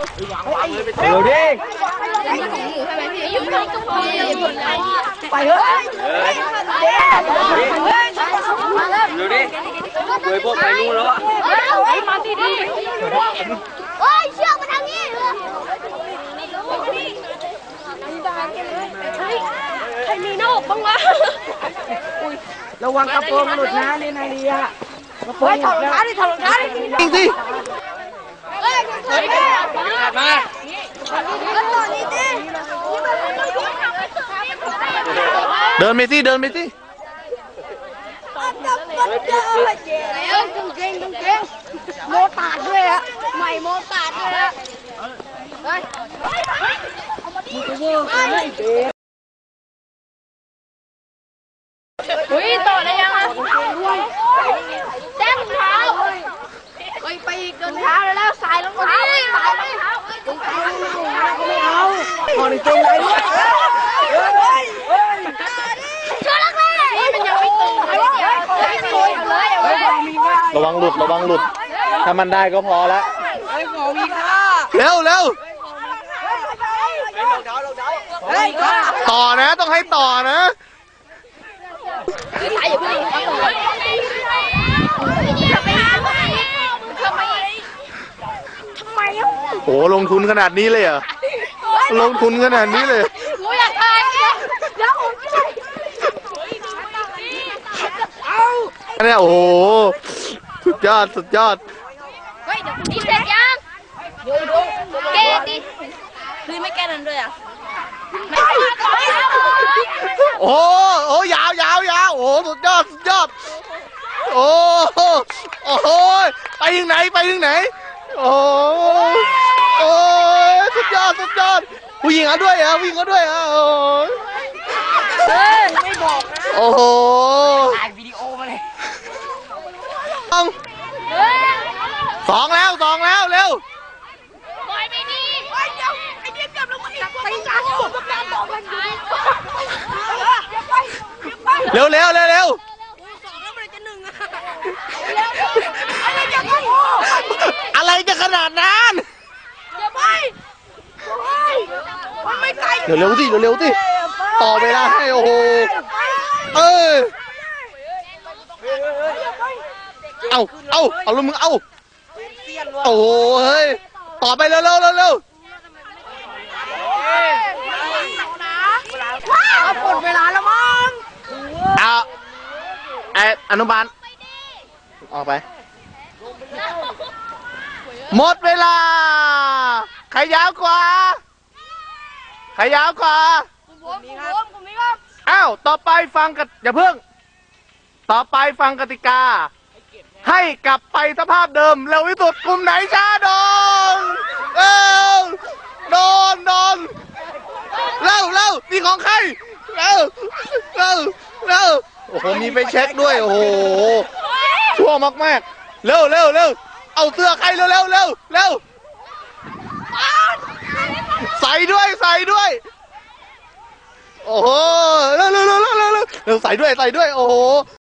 เร็วดิไปเฮ้ยเร็วดิเคยพวกไปนู่นแล้วอะมาดีดีเฮ้ยเชือกมาทางนี้ใครมีหน้าอกบ้างวะระวังกระโปรงหลุดนะนี่นาเดียกระโปรงหลุดแล้วถอดรองเท้าดิจริงสิ เฮ้ยเฮ้ยมาก็ต่อนี้ดิเดินไปสิเดินไปสิแล้วกางเกงกางเกงโมตาดด้วยฮะใหม่โมตาดด้วยฮะเฮ้ยเฮ้ยต่อได้ยังอะแจ้งเท้าเฮ้ยไปอีกเดินเท้าแล้ว นด้วยเชื่อแล้วเลยมันยังไม่ตึงเลยไม่โวยเลยเอาเลยระวังหลุดระวังหลุด ถ้ามันได้ก็พอละไอ้หมอมีค่าเร็วเร็วเฮ้ยค่าต่อนะต้องให้ต่อนะสายอย่าเพิ่งทำไมทำไมทำไมอะโอ้ลงทุนขนาดนี้เลยเหรอ ลงทุนขนาดนี้เลยกูอยากทายเนี่ยแล้วผมไม่ใช่เนี่ยโอ้โห สุดยอด สุดยอด เฮ้ยเดี๋ยวนี่เสร็จยังดูดูแกดิคือไม่แกนั้นด้วยอะไม่โอ้โอ้ยาวยาวยาวโอ้สุดยอด สุดยอด โอ้โอ้โหไปถึงไหน ไปถึงไหน โอ้โอ้สุดยอด สุดยอด ผู้หญิงเอาด้วยเหรอผู้หญิงเอาด้วยเหรอโอ้เฮ้ยไม่บอกนะโอ้โหถ่ายวิดีโอมาเลยสองสองแล้วสองแล้วเร็วปล่อยไปดิเฮ้ยเดี๋ยวไอ้เดี๋ยวกลับลงมาอีกตีกันอยู่กับการบอกมันอยู่อย่าไปอย่าไปเร็วเร็วเร็วเร็วสองแล้วมันจะหนึ่งอะเร็วอะไรอย่าไปอะไรจะขนาดนั้น อย่าไปมันไม่ไกล เดี๋ยวเร็วสิเดี๋ยวเร็วสิต่อเวลาให้โอ้โหเออเอาเอาเอาลงมึงเอาโอ้โหเฮ้ยต่อไปเร็วเร็วเร็วเร็วหมดเวลาแล้วมั้งเอาไออนุบาลออกไป หมดเวลา ใครยาวกว่า ใครยาวกว่าผมผมผมผมนี่ครับอ้าวต่อไปฟังกันอย่าเพิ่ง ต่อไปฟังกติกา ให้กลับไปสภาพเดิมเร็วที่สุดกลุ่มไหนช้าโดนเร็วโดนโดนเร็วเร็วนี่ของใครเร็วเร็วเร็วโอ้โหมีไปเช็คด้วยโอ้โหชั่วมากๆเร็วเร็วเร็วเอาเสื้อใครเร็วเร็วเร็วเร็ว ด้วยใส่ด้วย โอ้โหเร็วเร็วเร็วเร็วเร็วเร็วใส่ด้วยใส่ด้วย โอ้โห